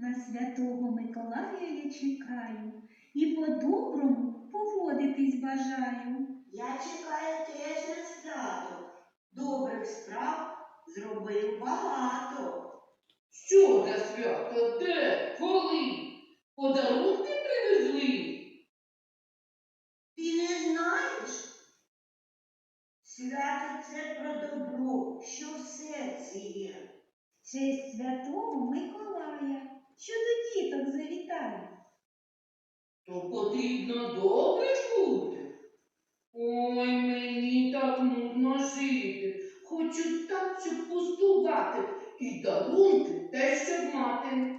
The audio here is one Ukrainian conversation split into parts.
На святого Миколая я чекаю і по-доброму поводитись бажаю. Я чекаю теж на свято. Добрих справ зробив багато. Що за свято? Де? Коли? Подарунки привезли? Ти не знаєш? Свято це про добро, що в серці є. В Честь святого Миколая, що до діток завітає. То потрібно добре бути. Ой, мені так нудно жити. Хочу так, щоб пустувати, і дарунки те, щоб мати.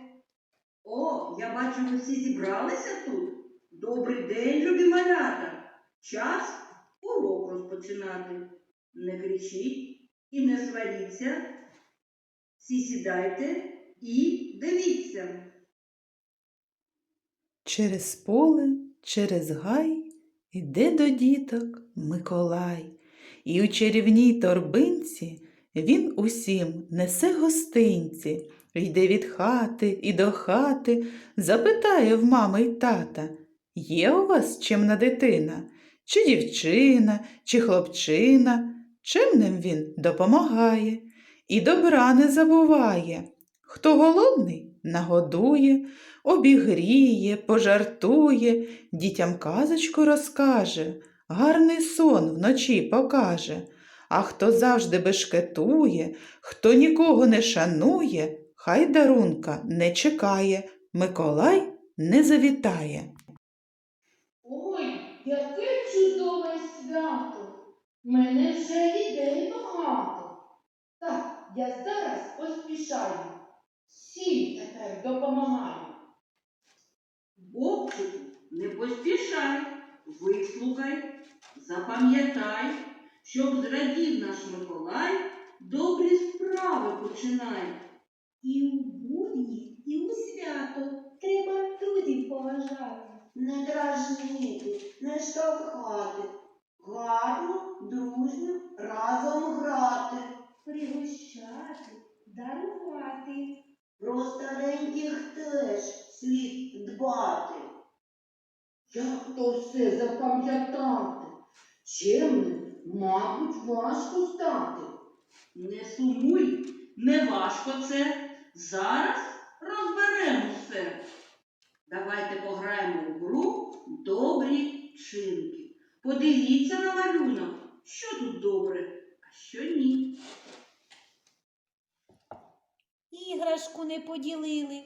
О, я бачу, ви всі зібралися тут. Добрий день, любі малята. Час урок розпочинати. Не кричіть і не сваріться. Всі сідайте і дивіться. Через поле, через гай іде до діток Миколай, і у чарівній торбинці він усім несе гостинці, йде від хати і до хати, запитає в мами й тата, є у вас чимна дитина, чи дівчина, чи хлопчина, чим ним він допомагає, і добра не забуває. Хто голодний, нагодує, обігріє, пожартує, дітям казочку розкаже, гарний сон вночі покаже. А хто завжди бешкетує, хто нікого не шанує, хай дарунка не чекає, Миколай не завітає. Ой, яке чудове свято! Мене вже ідей багато. Так, я зараз поспішаю. Всім тепер допомагаю. Вовчику, не поспішай, вислухай, запам'ятай, щоб зрадів наш Миколай, добрі справи починай. І у будні, і у свято треба друзів поважати. Не дражнити, не штовхати. Гарно, дружньо разом грати. Пригощати, дарувати. Про стареньких теж слід дбати. Як то все запам'ятати? Чемним, мабуть, важко стати. Не сумуй, не важко це. Зараз розберемо все. Давайте пограємо в гру добрі вчинки. Подивіться на малюнок, що тут добре, а що ні. Іграшку не поділили,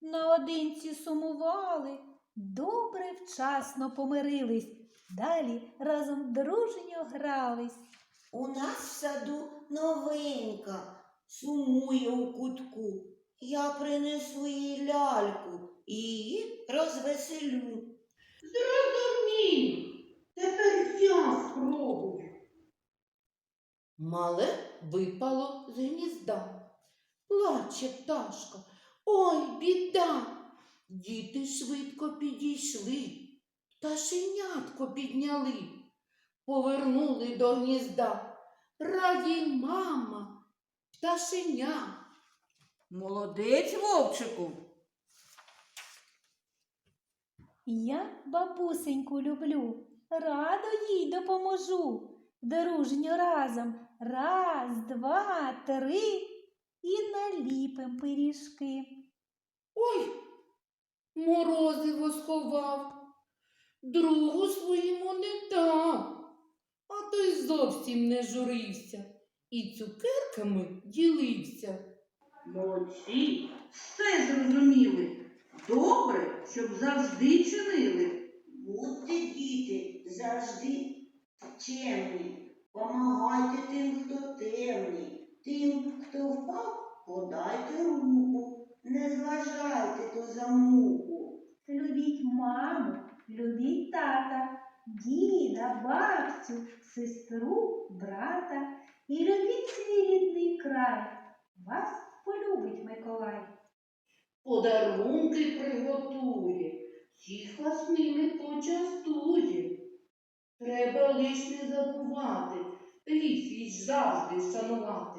наодинці сумували, добре вчасно помирились, далі разом дружньо грались. У нас в саду новенька, сумує у кутку. Я принесу їй ляльку і її розвеселю. Зрозумів. Тепер я спробую. Мале випало з гнізда. Плаче пташка. Ой, біда. Діти швидко підійшли, пташенятко підняли, повернули до гнізда. Раді мама, пташеня. Молодець, вовчику. Я бабусеньку люблю, радо їй допоможу. Дружньо разом раз, два, три і наліпим пиріжки. Ой, морозиво сховав, другу своєму не дав, а той зовсім не журився і цукерками ділився. Молодці, все зрозуміли. Добре, щоб завжди чинили. Будьте, діти, завжди чемні. Помагайте тим, хто темний, тим, хто впав, подайте руку. Не зважайте то за муку. Любіть маму, любіть тата, діда, бабцю, сестру, брата і любіть свій рідний край. Вас полюбить Миколай. Подарунки приготує, всіх вас ними почастує. Треба лиш не забувати, свій завжди шанувати.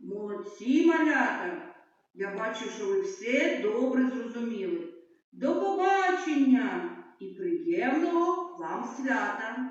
Молодці, малята. Я бачу, що ви все добре зрозуміли. До побачення і приємного вам свята!